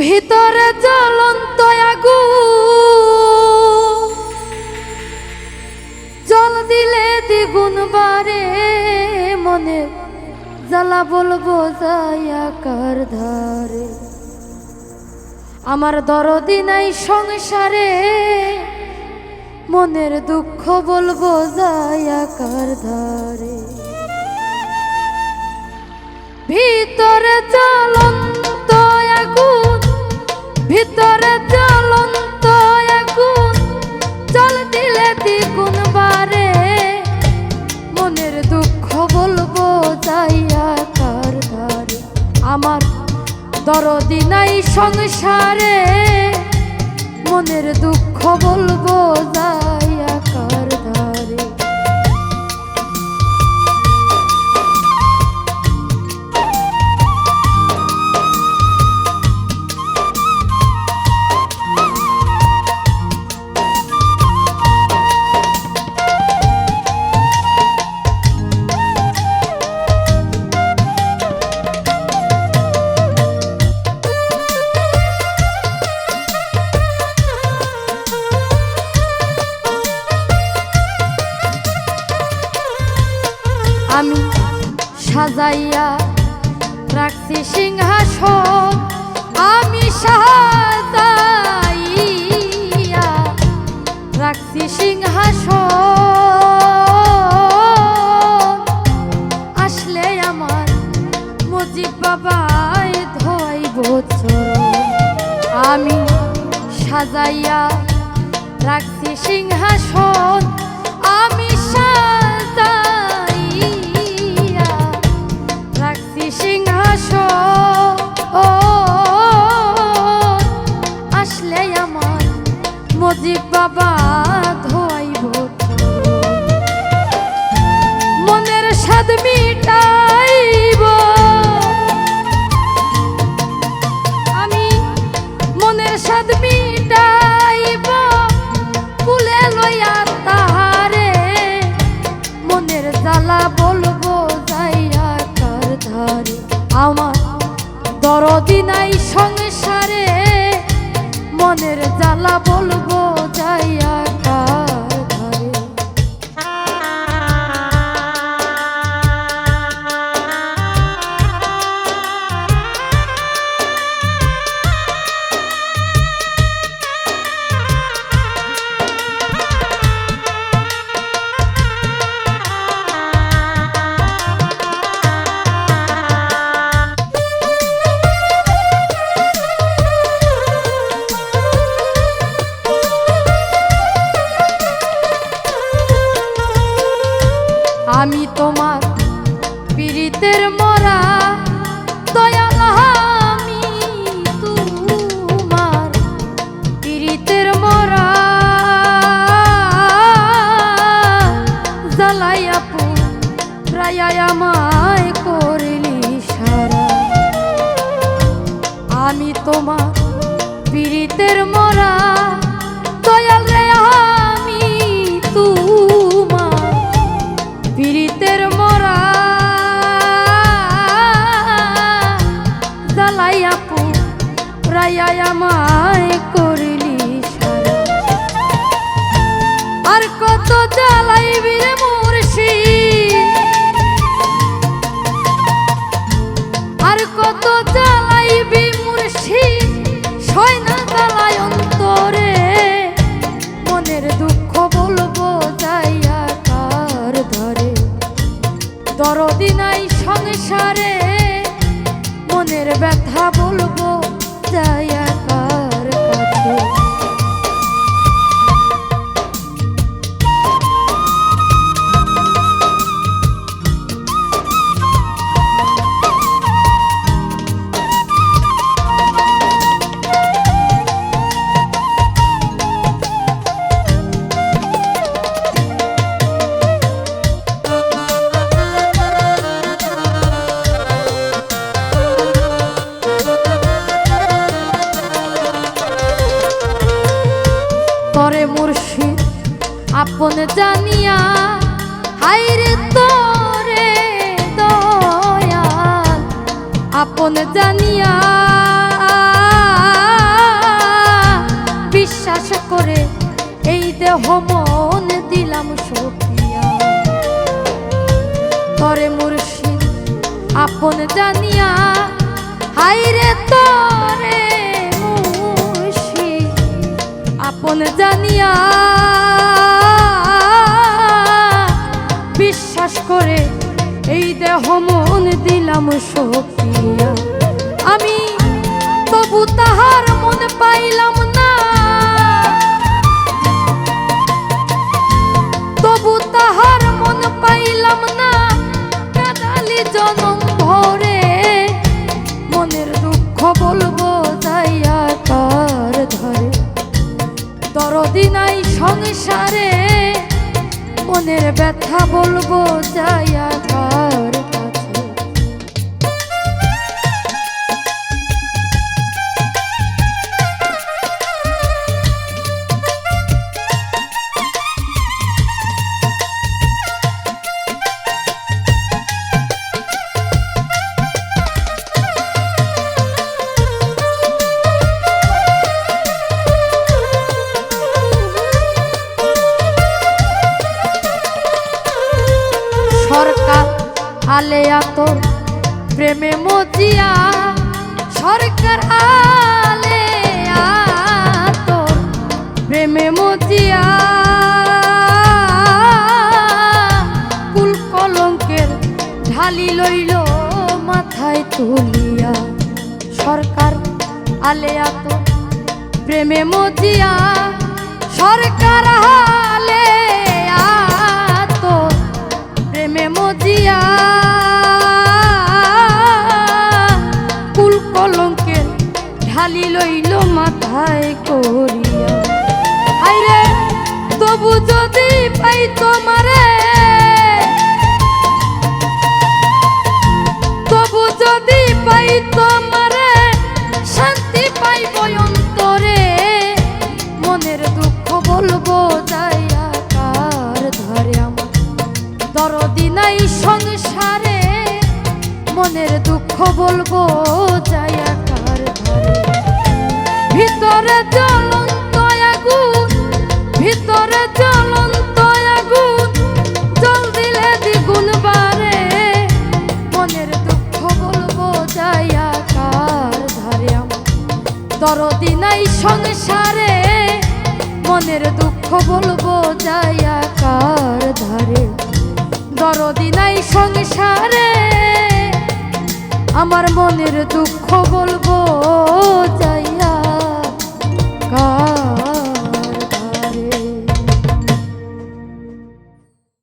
ভিতরে জ্বলন্ত আগু। জল দিলে দ্বিগুণ বারে মনে, জ্বালা বলব যায়াকার ধারে। আমার দরদি নাই সংসারে, মনের দুঃখ বলব যায়াকার ধারে। ভিতরে চল দরদি নাই সংসারে মনের দুঃখ বলব যায় কার আমি সাজাইয়া রাখছি সিংহাসন। আমি সাজাইয়া রাখছি সিংহাসন। আসলে আমার মুজিব বাবাই ধোয়াই বছর। আমি সাজাইয়া রাখছি সিংহাসন। জ্বালা বলব যাইয়া কার ধারে। আমার দরদি নাই সংসারে মনের জ্বালা বলব আমি তোমার পীড়িতের মরা। দয়াল রে, আমি তোমার পীড়িতের মরা। জ্বালাইয়া প্রায় আমায় করলি আর কত জ্বালাইবি রে Шойно আপন জানিয়া হাইরে তোরে দয়াল। আপন জানিয়া, বিশ্বাস করে এই দেহ মন দিলাম সপিয়া তরে মুর্শিদ, আপন জানিয়া হাইরে তোরে মুশি আপন জানিয়া বিশ্বাস করে এই দেহ মন দিলাম সকিয়া আমি তবু তাহার মন পাইলাম না। তবু তাহার মন পাইলাম না। কাদালি জনম ভরে মনের দুঃখ বলব যাইয়া তার ধরে। দরদি নাই সংসারে মনের ব্যথা বলব যাইয়া কার আলেয়া তোর প্রেমে মজিয়া সরকার তোর প্রেমে মজিয়া কুল কলঙ্কের ঢালি লইল মাথায় তুলিয়া। সরকার আলেয়া তোর প্রেমে মজিয়া সরকার হালে বলব কার ধরে। ভিতরে জ্বলন্ত আগুন, ভিতরে জ্বলন্ত আগুন জল দিলে দ্বিগুণ বারে মনের দুঃখ বলব যাইয়া কার ধারে আমার। দরদি নাই সংসারে, মনের দুঃখ বলব যাইয়া আমার মনের দুঃখ বলব যা